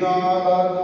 ਨਾਦਰ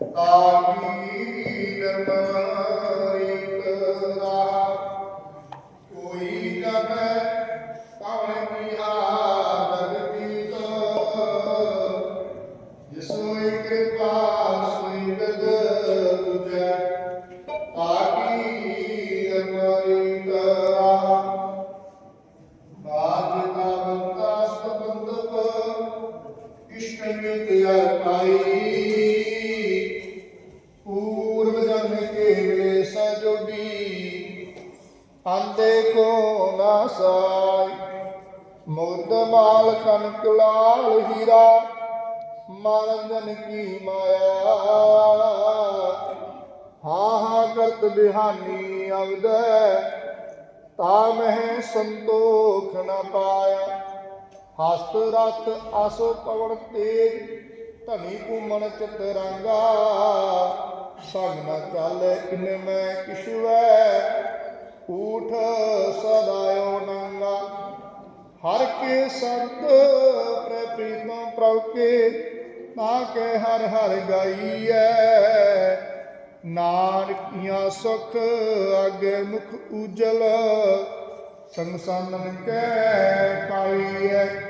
ਤਾਕੀ ਨਰਮਰੀ ਕਰਾ ਕੋਈ ਜਾਣੈ ਕਵਣ ਕੀ ਹਾਲ ਜਗਮੀਤ ਜਿਸ ਕਿਰਪਾ ਸੋਈ ਬਿਦ ਤੁਜੈ ਤਾਕੀ ਰਮਈ ਕਰਾ ਬਾਦ ਦਾ ਬੰਦਾ ਸਬੰਧਪ ਇਸ਼ਟ ਨਿਤਿਆ ਪਾਈ ਅੰਦੇ ਕੋ ਨਾ ਸਾਈ, ਮੁਰਦ ਮਾਲ ਕਨਕ ਲਾਲ ਹੀਰਾ ਮਾਨੰਦਨ ਕੀ ਮਾਇਆ। ਹਾਂ ਹਾਂ, ਕਰਤ ਬਿਹਾਨੀ ਅਵਦੈ ਤਾ ਮਹਿ ਸੰਤੋਖ ਨ ਪਾਇਆ। ਹਸਤ ਰਥ ਆਸੋ ਪਵਨ ਤੇਜ, ਧਨੀ ਘੁੰਮਣ ਚਿਤ ਰੰਗਾ ਸੰਗ ਨ ਚੱਲ ਇਨ ਮੈਂ ਕਿਛੁਐ ਊਠ ਸਦਾਇਓ ਨੰਗਾ। ਹਰ ਕੇ ਸੰਤ ਪ੍ਰੈ ਪ੍ਰੀਤਮ ਪ੍ਰਭ ਕੇ ਤਾਂ ਕੇ ਹਰ ਹਰ ਗਾਈਐ। ਨਾਨਕੀਆਂ ਸੁਖ, ਅਗੇ ਮੁਖ ਉਜਲ, ਸੰਗ ਸੰਨ ਕੈ ਪਾਈਐ।